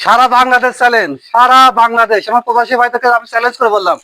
সারা Bangladesh challenge সারা বাংলাদেশ। আমার প্রবাসী ভাই থেকে আমি চ্যালেঞ্জ করে বললাম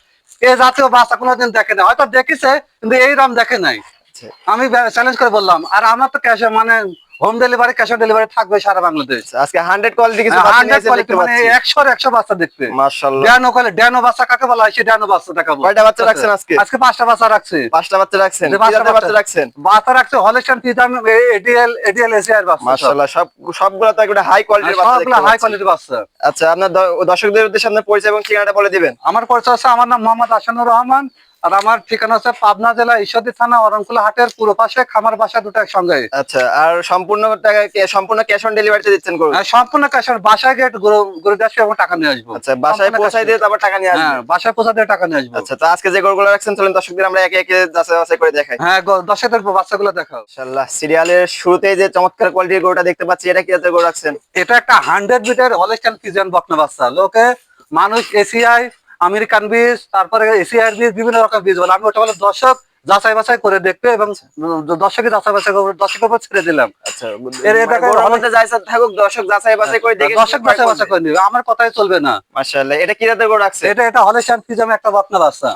এ জাতীয় বাচ্চা কোনোদিন দেখে না হয়তো দেখেছে কিন্তু এই রাম দেখে নাই। আচ্ছা, আমি চ্যালেঞ্জ করে বললাম আর আমার তো ক্যাশে মানে home delivery cash on delivery থাকবে সারা বাংলাদেশ। আজকে হান্ড্রেড কোয়ালিটি কিছু নিয়ে 100 এসে মানে পাচ্ছি। একশোর একশো বাচ্চা দেখবে মাশাআল্লাহ। ড্যানো কলে ড্যানো বাচ্চা কাকে বলা হয়? সে ড্যানো বাচ্চা দেখাবো। কয়টা বাচ্চা রাখছেন আজকে? আজকে পাঁচটা বাচ্চা রাখছে। পাঁচটা বাচ্চা রাখছেন। পাঁচটা বাচ্চা রাখছেন? বাচ্চা রাখছে Holstein Friesian ADL ADL ACR বাচ্চা। মাশাআল্লাহ সব সবগুলো তো একটা হাই কোয়ালিটির হ্যাঁ, বাচ্চা সবগুলো হাই। কোয়ালিটির বাচ্চা। আচ্ছা আপনার দর্শকদের উদ্দেশ্যে আপনার পরিচয় এবং ঠিকানাটা বলে দিবেন। আমার পরিচয় হচ্ছে আমার নাম মোহাম্মদ আসানুর রহমান। আর আমার ঠিকানা হচ্ছে পাবনা জেলা ঈশ্বরদী থানা অরণকুলা হাটের পুরো পাশে খামার বাসা দুটো একসঙ্গে। আচ্ছা আর সম্পূর্ণ টাকা সম্পূর্ণ ক্যাশ অন ডেলিভারিতে দিচ্ছেন করুন সম্পূর্ণ ক্যাশ অন বাসায় গিয়ে একটু গরু আসবে এবং টাকা নিয়ে আসব। আচ্ছা বাসায় পৌঁছাই দিয়ে তারপর টাকা নিয়ে হ্যাঁ বাসায় পৌঁছা দিয়ে টাকা নিয়ে আসব। আচ্ছা তো আজকে যে গরুগুলো রাখছেন চলেন দর্শকদের আমরা একে একে যাচাই বাছাই করে দেখাই। হ্যাঁ গ- দর্শকদের বাচ্চাগুলো দেখাও। ইনশাআল্লাহ সিরিয়ালের শুরুতেই যে চমৎকার কোয়ালিটির গরুটা দেখতে পাচ্ছি এটা কি জাতের গরু রাখছেন? এটা একটা হান্ড্রেড বিটের হলিস্টান ফিজিয়ান বকনা বাচ্চা। লোকে মানুষ এসিআই আমেরিকান বীজ তারপরে এসিআই বীজ বিভিন্ন রকম বীজ বলে। আমি ওটা বলে দর্শক যাচাই বাছাই করে দেখবে এবং দর্শকের যাচাই বাছাই করে দর্শকের উপর ছেড়ে দিলাম। আচ্ছা থাকুক দর্শক যাচাই বাছাই করে দেখে দর্শক যাচাই বাছাই করে নিবে। আমার কথাই চলবে না। মাশাআল্লাহ এটা কি রাখছে? এটা একটা বকনা বাচ্চা।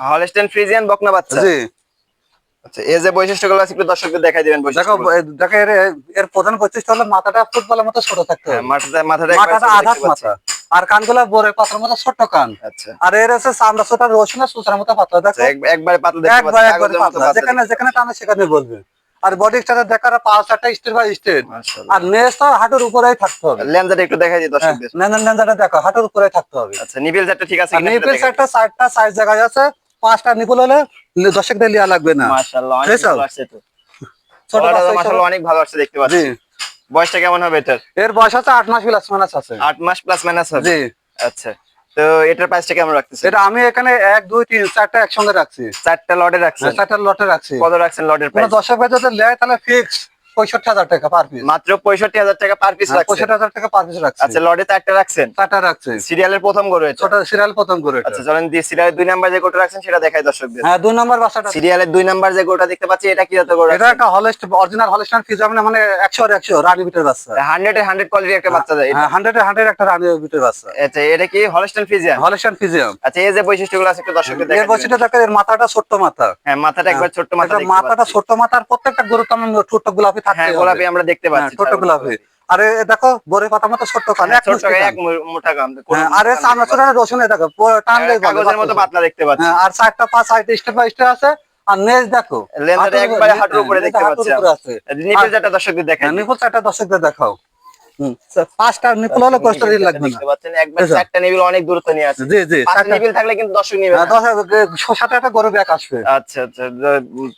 ফ্রিজিয়ান বকনা বাচ্চা। জি। আচ্ছা এই যে বৈশিষ্ট্যগুলো আছে একটু দর্শকদের দেখাই দিবেন দেখো দেখো এর প্রধান বৈশিষ্ট্য হলো মাথাটা ফুটবলের মতো ছোট থাকতে হবে। মাথাটা আধাত মাথা। আর কানগুলা বোরের পাতার মতো ছোট্ট কান। আচ্ছা। আর এর আছে চামড়া ছোটা রসুনের সুতার মতো পাতলা দেখো। আচ্ছা, একবারে পাতলা একবার একবার পাতলা যেখানে যেখানে টানে সেখানে বলবে। আর বডি স্ট্রাকচার দেখার পাঁচ চারটা স্টেট বাই স্টেট আর নেস তো হাঁটুর উপরেই থাকতে হবে। লেন্সটা একটু দেখাই দিই দর্শকদের নেন্দাটা দেখো হাঁটুর উপরেই থাকতে হবে। আচ্ছা নিবিল জাতটা ঠিক আছে আর নিপেল একটা চারটা সাইজ জায়গায় আছে। পাঁচটা নিপল হলে দর্শকদের লিয়া লাগবে না। মাশাআল্লাহ অনেক ভালো আসছে তো। ছোট মাশাআল্লাহ অনেক ভালো আসছে দেখতে পাচ্ছি। বয়সটা কেমন হবে এটার? এর বয়স আছে আট মাস প্লাস মাইনাস আছে। আট মাস প্লাস মাইনাস আছে জি। আচ্ছা। তো এটার প্রাইসটা কেমন রাখতেছে এটা আমি এখানে এক দুই তিন চারটা একসঙ্গে রাখছি। চারটা লটে রাখছি চারটা লটে রাখছি। কত রাখছেন লটের প্রাইস যদি নেয় তাহলে ফিক্স পঁয়ষট্টি হাজার টাকা পার পিস মাত্র পঁয়ষট্টি হাজার টাকা পার পিস পঁয়ষট্টি হাজার টাকা পার পিস রাখছি আচ্ছা লটে চারটা রাখছেন? চারটা রাখছি। সিরিয়ালের প্রথম গরু ছোট সিরিয়াল প্রথম করে আচ্ছা চলেন দিয়ে সিরিয়ালের দুই নাম্বার যে গরুটা রাখছেন সেটা দেখাই দর্শকদের। হ্যাঁ দুই নম্বর বাচ্চাটা সিরিয়ালের দুই নাম্বার যে গরুটা দেখতে পাচ্ছি এটা কি জাতের গরু এটা একটা হলেস্ট অরিজিনাল হলেস্টান ফিজাম মানে একশো একশো রানী বিটের বাচ্চা। একটা বাচ্চা দেয় হ্যাঁ হান্ড্রেড হান্ড্রেড একটা রানী বিটের বাচ্চা। আচ্ছা এটা কি হলস্টেন ফিজিয়ান হলেস্টান ফিজিয়াম আচ্ছা এই যে বৈশিষ্ট্যগুলো আছে একটু দর্শকদের এর দেখাই দিবেন। বৈশিষ্ট্য দেখো এর মাথাটা ছোট্ট মাথা। হ্যাঁ মাথাটা একবার ছোট্ট মাথা মাথাটা পাচ্ছি। ছোট্ট মাথা আর প্রত্যেকটা গরু তেমন ছোট্ট গোলাপি থাকে হ্যাঁ গোলাপি আমরা দেখতে পাচ্ছি ছোট্ট গোলাপি। আরে দেখো বরে পাতা মতো ছোট্ট কান হ্যাঁ, এক মোটা কান। কোনো। হ্যাঁ, আর সামনে ছোট রসুন দেখো হ্যাঁ, কাগজের মতো পাতলা দেখতে পাচ্ছি। হ্যাঁ, আর চারটা পাঁচ সাইড স্টেপ বাই স্টেপ আছে আর নেজ দেখো। লেন্সটা একবারে হাঁটুর উপরে হ্যাঁ, দেখতে পাচ্ছি নিপল চারটা দর্শকদের দেখাই। নিপল চারটা দর্শকদের দেখাও। পাঁচটা নিপল হলে কষ্ট লাগবে না। পাচ্ছেন একবার? চারটা নিবিল অনেক দূরত্ব নিয়ে আছে জি জি পাঁচটা নিবিল থাকলে কিন্তু দশ হ্যাঁ, দশ ছ- সাত একটা গরু ব্যাগ আসবে। আচ্ছা আচ্ছা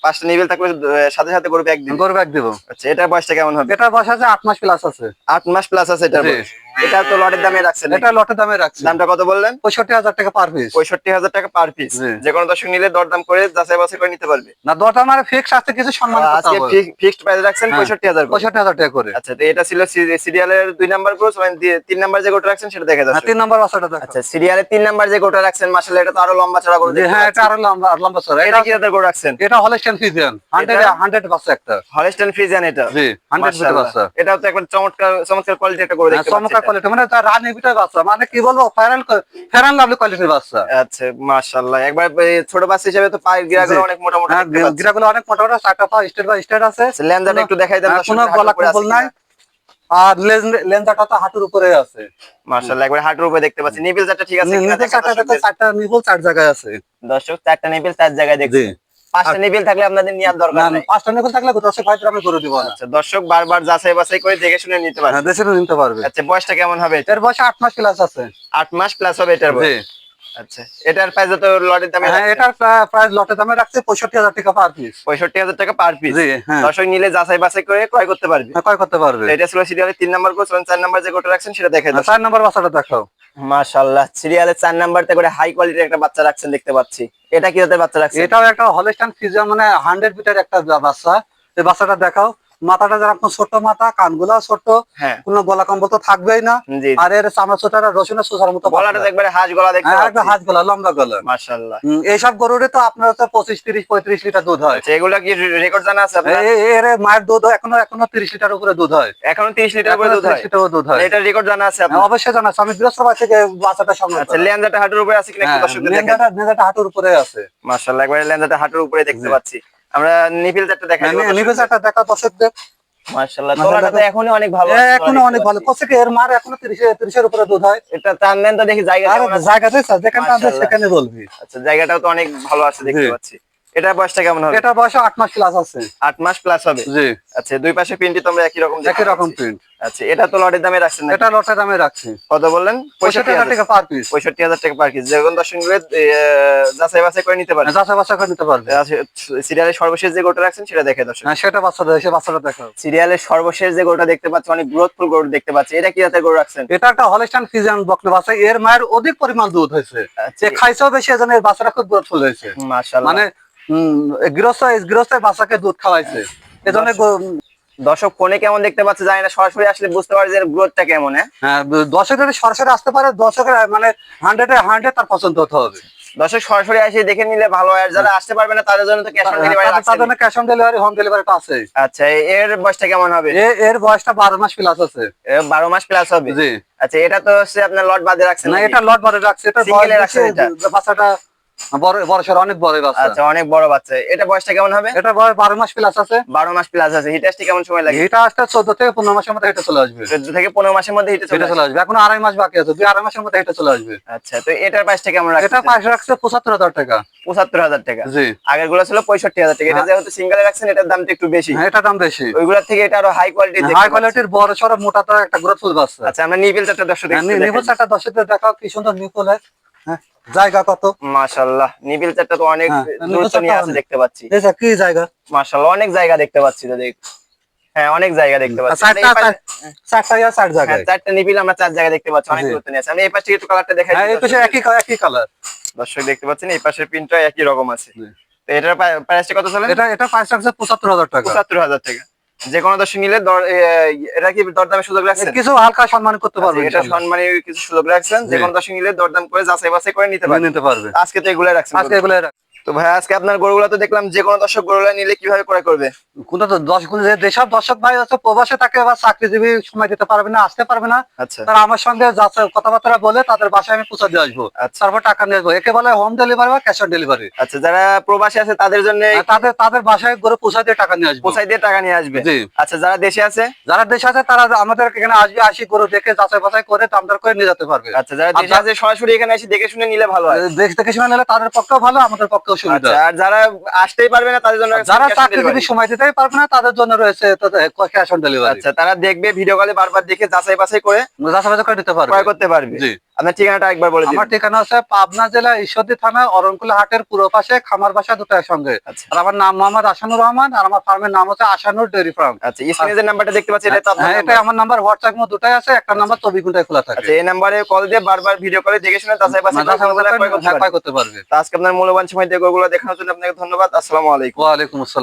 পাঁচটা নিবিল থাকলে সাথে সাথে গরু ব্যাগ দিব। গরু ব্যাগ দেবো। আচ্ছা এটার বয়সটা কেমন হবে? এটা বয়স আছে আট মাস প্লাস আছে। আট মাস প্লাস আছে এটার বয়স। এটা তো লটের দামে রাখছেন এটা লটের দামে রাখছি। দামটা কত বললেন? পঁয়ষট্টি হাজার টাকা পার পিস পঁয়ষট্টি হাজার টাকা পার পিস যে কোনো দর্শক নিলে দরদাম করে যাচাই বাছাই করে নিতে পারবে। না দরটা মানে ফিক্স আছে কিছু সম্মান আজকে ফিক্সড প্রাইস রাখছেন হ্যাঁ। পঁয়ষট্টি হাজার পঁয়ষট্টি হাজার টাকা করে। আচ্ছা তো এটা ছিল সিরিয়ালের দুই নাম্বার কোর্স তিন নাম্বার যে গোটা রাখছেন সেটা দেখা হ্যাঁ, যাচ্ছে তিন নম্বর বাচ্চাটা দেখো। আচ্ছা সিরিয়ালের তিন নাম্বার যে গোটা রাখছেন মাসালে এটা তো আরও লম্বা চড়া করে হ্যাঁ এটা আরও লম্বা লম্বা চড়া এটা এটা কি জাতের গোটা রাখছেন? এটা হলেস্টান ফিজিয়ান হান্ড্রেড এটা? হান্ড্রেড বাচ্চা একটা। হলস্টেন ফ্রিজিয়ান এটা। জি হান্ড্রেড বিটের মাশাআল্লাহ। বাচ্চা এটাও তো একবার চমৎকার চমৎকার কোয়ালিটি একটা করে হ্যাঁ, দেখতে চমৎকার এটা। কোয়ালিটি মানে তার রানী বিটের বাচ্চা মানে কি বলব ফেরান ফেরান লাভলি কোয়ালিটির বাচ্চা আচ্ছা মাশাআল্লাহ। একবার ছোট বাচ্চা হিসেবে তো পায়ের গিরাগুলো অনেক মোটা মোটা হ্যাঁ। গিরাগুলো অনেক মোটা মোটা পা স্টেট বাই স্টেট আছে। আচ্ছা, একটু দেখাই দেন হ্যাঁ, কোনো গলা কম্বল নাই। আর লেন্সটা তো হাঁটুর উপরে আছে। মাশাআল্লাহ একবার হাঁটুর উপরে দেখতে পাচ্ছি। নিপিল চারটা ঠিক আছে দেখেন চারটা চারটা নিপল চার জায়গায় আছে। দর্শক চারটা নিপিল চার জায়গায় দেখছি। পাঁচটা নিপিল থাকলে আপনাদের নেওয়ার দরকার নেই। পাঁচটা নিপল থাকলে দর্শক ভাই আমি করে দিব আচ্ছা দর্শক বারবার যাচাই বাছাই করে দেখে শুনে নিতে পারে দেখে দেশে নিতে পারবে। আচ্ছা বয়সটা কেমন হবে? এটার বয়স আট মাস ক্লাস আছে। আট মাস প্লাস হবে এটার বয়স। আচ্ছা এটার প্রাইস তো লটের দামে হ্যাঁ এটার প্রাইস লটের দামে রাখছে পঁয়ষট্টি হাজার টাকা পার পিস পঁয়ষট্টি হাজার টাকা পার পিস জি হ্যাঁ। দর্শক নিলে যাচাই বাছাই করে ক্রয় করতে পারবে। হ্যাঁ, ক্রয় করতে পারবে। এটা ছিল সিরিয়ালের তিন নাম্বার কোর্স চার নাম্বার যে গোটা রাখছেন সেটা হ্যাঁ, চার নম্বর বাচ্চাটা দেখাও। মাশাআল্লাহ সিরিয়ালের চার নাম্বারতে করে হাই কোয়ালিটির একটা বাচ্চা রাখছেন দেখতে পাচ্ছি। এটা কি জাতের বাচ্চা রাখছেন? এটাও একটা হলেস্টান ফিজিয়া মানে হান্ড্রেড মিটার একটা বাচ্চা। এই বাচ্চাটা দেখাও। মাথাটা যেরকম ছোট মাথা কানগুলা ছোট হ্যাঁ। কোনো গলা কম্বল তো থাকবেই না। আর এর চামড়া ছোটাটা রসুনের সুসার মতো গলাটা তো একবারে হাঁস গলা দেখতে হ্যাঁ, গলা লম্বা গলা। মাশাআল্লাহ। এইসব গরুরে তো আপনার হচ্ছে পঁচিশ তিরিশ পঁয়ত্রিশ লিটার দুধ হয়। আচ্ছা এগুলা কি রেকর্ড জানা আছে এর মায়ের দুধ এখনও এখনও তিরিশ লিটার উপরে দুধ হয়। এখনও 30 লিটার এখনও দুধ হয়? দুধ হয়। এটা রেকর্ড জানা আছে হ্যাঁ, আপনার অবশ্যই জানাচ্ছি আমি বৃহস্পতিবার থেকে বাচ্চাটা সংগ্রহ আচ্ছা লেন্দাটা হাঁটুর উপরে আছে কিনা নেজাটা নেজাটা হাঁটুর উপরে আছে। মাশাআল্লাহ একবারে লেন্দাটা হাঁটুর উপরে দেখতে পাচ্ছি। আমরা নিপিল চারটা দেখাই নিপিল চারটা দেখা দর্শকদের। মাশাআল্লাহ মাশাআল্লাহ, তোলাটা তো এখনই অনেক ভালো। এখনও অনেক ভালো। এর মার এখনও তিরিশ তিরিশের উপরে দুধ হয়? এটা টান দেন তো দেখি জায়গা আর। যেখানে সেখানে বলবি। আচ্ছা জায়গাটাও তো অনেক ভালো আছে দেখতে পাচ্ছি। এটা বয়সটা কেমন হবে? এটা বয়স আট মাস প্লাস আছে। আট মাস প্লাস হবে? জি। আচ্ছা দুই পাশে পিনটি তোমরা একই রকম একই রকম প্রিন্ট আচ্ছা এটা তো লটের দামে রাখছেন না এটা লটের দামে রাখছি। কত বললেন? পঁয়ষট্টি হাজার টাকা পার পিস পঁয়ষট্টি হাজার টাকা পার কেজি যেমন দর্শক মিলে যাচাই বাছাই করে নিতে পারেন যাচাই বাচ্চা করে নিতে পারবে। সিরিয়ালের সর্বশেষ যে গোটা রাখছেন সেটা দেখে দর্শক। হ্যাঁ সেটা বাচ্চা দেয় সে বাচ্চাটা দেখো সিরিয়ালের সর্বশেষ যে গোটা দেখতে পাচ্ছি অনেক গ্রোথফুল গরু দেখতে পাচ্ছি। এটা কি জাতের গরু রাখছেন? এটা একটা হলিস্টান ফিজিয়ান বকলে বাচ্চা এর মায়ের অধিক পরিমাণ দুধ হয়েছে। আচ্ছা, সে খাইছেও বেশি এজন্য এর বাচ্চাটা খুব গ্রোথফুল হয়েছে। মাশাআল্লাহ। মানে গৃহস্থ গৃহস্থের বাচ্চাকে দুধ খাওয়াইছে। এজন্য দর্শক ফোনে কেমন দেখতে পাচ্ছে জানি না সরাসরি আসলে বুঝতে পারে যে গ্রোথটা কেমন হ্যাঁ? হ্যাঁ সরাসরি আসতে পারে দর্শকের মানে হান্ড্রেডে হান্ড্রেড তার পছন্দ হতে হবে। দর্শক সরাসরি এসে দেখে নিলে ভালো হয় আর যারা আসতে পারবে না তাদের জন্য তো ক্যাশ অন ডেলিভারি তাদের- জন্য ক্যাশ অন ডেলিভারি হোম ডেলিভারিটা আছে। আচ্ছা এর বয়সটা কেমন হবে? এর বয়সটা বারো মাস প্লাস আছে। এ বারো মাস প্লাস হবে? জি। আচ্ছা এটা তো হচ্ছে আপনার লট বাদে রাখছেন না এটা লট বারে রাখছে এটা বয়স রাখছেন এটা? বাচ্চাটা বড় বড় সর অনেক বড় বাচ্চা। আচ্ছা অনেক বড় বাচ্চা। এটা বয়সটা কেমন হবে? এটা বয়স মাস প্লাস আছে। বারো মাস প্লাস আছে। হিট আসতে কেমন সময় লাগে? এটা আসতে থেকে পনেরো মাসের মধ্যে হেঁটে চলে আসবে। থেকে পনেরো মাসের মধ্যে হিটে চলে আসবে? এখন আড়াই মাস বাকি আছে। দুই আড়াই মাসের মধ্যে হেঁটে চলে আসবে। আচ্ছা তো এটার প্রাইসটা কেমন এটা রাখছে পঁচাত্তর হাজার টাকা। পঁচাত্তর হাজার টাকা। জি। আগেরগুলো ছিল পঁয়ষট্টি হাজার টাকা। এটা। যেহেতু সিঙ্গেলে রাখছেন এটার দামটা একটু বেশি। হ্যাঁ এটা দাম বেশি। ওইগুলোর থেকে এটা আরও হাই কোয়ালিটি হাই কোয়ালিটির বড় সড়ো মোটা তো একটা গ্রোথফুল বাচ্চা। আচ্ছা আমরা নিপিল চারটা দর্শক নিপুল চারটা কি সুন্দর নিপুলের হ্যাঁ। জায়গা কত? মাশাআল্লাহ নিবিল চারটা তো অনেক হ্যাঁ, দূরত্ব নিয়ে আছে দেখতে পাচ্ছি। কি জায়গা? মাশাআল্লাহ অনেক জায়গা দেখতে পাচ্ছি তো দেখ হ্যাঁ অনেক জায়গা দেখতে পাচ্ছি। চারটা ইয়া চার হ্যাঁ, জায়গায় চারটা নিপিল আমরা চার জায়গা দেখতে পাচ্ছি অনেক দূরত্ব নিয়ে আছে। আমি এই পাশ একটু কালারটা দেখাই হ্যাঁ এই পাশে একই একই কালার দর্শক দেখতে পাচ্ছেন এই পাশের প্রিন্টটা একই রকম আছে। তো এটার প্রাইসটা কত চলে এটা এটা প্রাইস রাখছে পঁচাত্তর হাজার টাকা। পঁচাত্তর হাজার টাকা। যে কোনো দর্শক নিলে এটা কি দরদামের সুযোগ রাখছেন? কিছু হালকা সম্মান করতে পারবে আচ্ছা, এটা সম্মানের কিছু সুযোগ রাখছেন। যে। কোনো দর্শক নিলে দরদাম করে যাচাই বাছাই করে নিতে পারবে নিতে পারবে। আজকে তো এগুলো রাখছেন। আজকে এগুলো রাখ- তো ভাই আজকে আপনার গরুগুলো তো দেখলাম যে কোনো দর্শক গরুগুলো নিলে কীভাবে করে করবে? কোনো তো দশ যে- যেসব দর্শক ভাই আছে প্রবাসে থাকে বা চাকরিজীবী সময় দিতে পারবে না আসতে পারবে না। আচ্ছা। তারা আমার সঙ্গে কথাবার্তা বলে তাদের বাসায় আমি পৌঁছে দিয়ে আসব। আচ্ছা। তারপর টাকা নিয়ে আসব। একে বলে হোম ডেলিভারি বা ক্যাশ অন ডেলিভারি আচ্ছা যারা প্রবাসী আছে তাদের জন্য তাদের তাদের বাসায় করে পৌঁছা দিয়ে টাকা নিয়ে আসব। পোসাই দিয়ে টাকা নিয়ে আসবে। আচ্ছা যারা দেশে আছে? যারা দেশে আছে তারা আমাদের এখানে আসবে আসি গরু দেখে যাচাই বাছাই করে দামদার করে নিয়ে যেতে পারবে। আচ্ছা যারা দেশে আছে সরাসরি এখানে এসে দেখে শুনে নিলে ভালো হয়। দেশ দেখে শুনে নিলে তাদের পক্ষেও ভালো আমাদের পক্ষেও সুবিধা আচ্ছা আর যারা আসতেই পারবে না তাদের জন্য যারা চাকরি সময় দিতেই পারবে না তাদের জন্য রয়েছে ক্যাশ অন ডেলিভারি আচ্ছা তারা দেখবে ভিডিও কলে বারবার দেখে যাচাই বাছাই করে যাচাই বাছাই করে নিতে পারবে। করতে পারবে। জি। আপনার ঠিকানাটা একবার বলে দিন। আমার ঠিকানা আছে পাবনা জেলা ঈশ্বরদী থানা অরণকুলা হাটের পুরো পাশে খামার বাসা দুটো একসঙ্গে আচ্ছা। আর আমার নাম মোহাম্মদ আসানুর রহমান আর আমার ফার্মের নাম হচ্ছে আসানুর ডেয়ারি ফার্ম। আচ্ছা স্ক্রিনে যে নাম্বারটা দেখতে পাচ্ছি এটা আপনার হ্যাঁ এটা আমার নাম্বার হোয়াটসঅ্যাপ মধ্যে দুটাই আছে একটা নাম্বার চব্বিশ ঘন্টায় খোলা থাকে। আচ্ছা এই নাম্বারে কল দিয়ে বারবার ভিডিও কলে দেখে শুনে বাছাই ক্রয় করে করতে পারবে। তো আজকে আপনার মূল্যবান সময় দিয়ে গরুগুলো দেখানোর জন্য আপনাকে ধন্যবাদ। আসসালামু আলাইকুম। ওয়ালাইকুম আসসালাম।